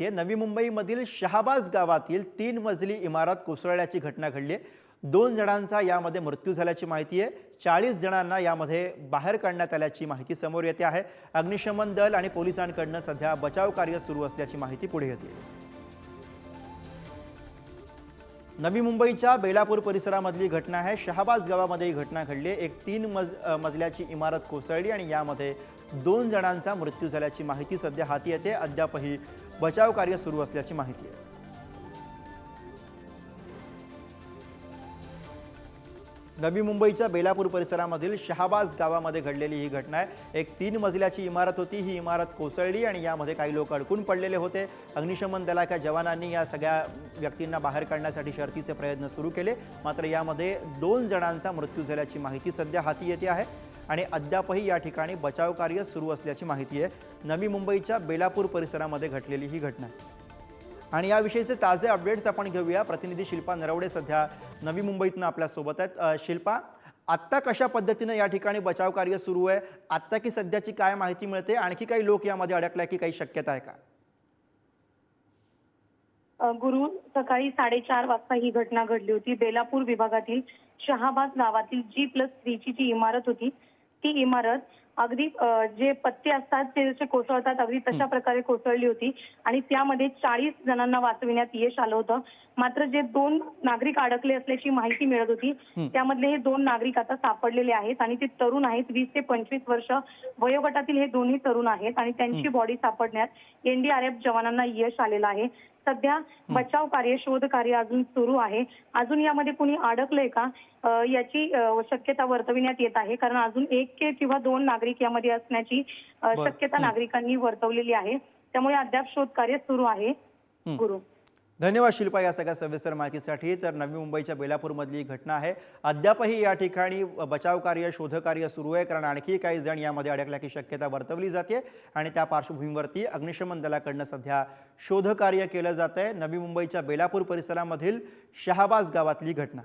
ते नवी मुंबईमधील शहाबाज गावातील तीन मजली इमारत कोसळल्याची घटना घडली. दोन जणांचा यामध्ये मृत्यू झाल्याची माहिती आहे. चाळीस जणांना यामध्ये बाहेर काढण्यात आल्याची माहिती समोर येते आहे. अग्निशमन दल आणि पोलिसांकडनं सध्या बचाव कार्य सुरू असल्याची माहिती पुढे येते. नवी मुंबईच्या बेलापूर परिसरामधली घटना आहे. शहाबाज गावामध्ये ही घटना घडली एक तीन मज मजल्याची इमारत कोसळली आणि यामध्ये दोन जणांचा मृत्यू झाल्याची माहिती सध्या हाती येते. अद्यापही बचाव कार्य सुरू असल्याची माहिती आहे. नवी मुंबईच्या बेलापूर परिसरामधील शहाबाज गावामध्ये घडलेली ही घटना आहे. एक तीन मजल्याची इमारत होती. ही इमारत कोसळली आणि यामध्ये काही लोक अडकून पडलेले होते. अग्निशमन दलाच्या जवानांनी या सगळ्या व्यक्तींना बाहेर काढण्यासाठी शर्थीचे प्रयत्न सुरू केले. मात्र यामध्ये दोन जणांचा मृत्यू झाल्याची माहिती सध्या हाती येते आहे आणि अद्यापही या ठिकाणी बचाव कार्य सुरू असल्याची माहिती आहे. नवी मुंबईच्या बेलापूर परिसरामध्ये घडलेली ही घटना आहे. आणि याविषयीचे ताजे अपडेट्स आपण घेऊया. प्रतिनिधी शिल्पा नरवडे सध्या नवी मुंबईतनं आपल्यासोबत आहेत शिल्पा आत्ता कशा पद्धतीनं या ठिकाणी बचाव कार्य सुरू आहे? आत्ता की सध्याची काय माहिती मिळते? आणखी काही लोक यामध्ये अडकल्या की काही शक्यता आहे का? गुरु सकाळी साडेचार वाजता ही घटना घडली होती. बेलापूर विभागातील शहाबाद गावातील जी प्लस थ्रीची जी इमारत होती ती इमारत अगदी जे पत्ते असतात ते जसे कोसळतात अगदी तशा प्रकारे कोसळली होती. आणि त्यामध्ये चाळीस जणांना वाचविण्यात यश आलं होतं. मात्र जे दोन नागरिक अडकले असल्याची माहिती मिळत होती त्यामधले हे दोन नागरिक आता सापडलेले आहेत आणि ते तरुण आहेत. वीस ते पंचवीस वर्ष वयोगटातील हे दोन्ही तरुण आहेत आणि त्यांची बॉडी सापडण्यात एनडीआरएफ जवानांना यश आलेलं आहे. सध्या बचाव कार्य शोध कार्य अजून सुरू आहे. अजून यामध्ये कुणी अडकलंय का? याची शक्यता वर्तविण्यात येत आहे. कारण अजून एक के किंवा दोन नागरिक यामध्ये असण्याची. शक्यता नागरिकांनी वर्तवलेली आहे. त्यामुळे अद्याप शोध कार्य सुरू आहे. गुरु. धन्यवाद शिल्पा या सगळ्या सविस्तर माहितीसाठी. तर नवी मुंबईच्या बेलापूरमधली घटना आहे. अद्यापही या ठिकाणी बचाव कार्य शोधकार्य सुरू आहे. कारण आणखी काही जण यामध्ये अडकल्याची शक्यता वर्तवली जाते आणि त्या पार्श्वभूमीवरती अग्निशमन दलाकडनं सध्या शोधकार्य केलं जात आहे. नवी मुंबईच्या बेलापूर परिसरामधील शहाबाज गावातली घटना.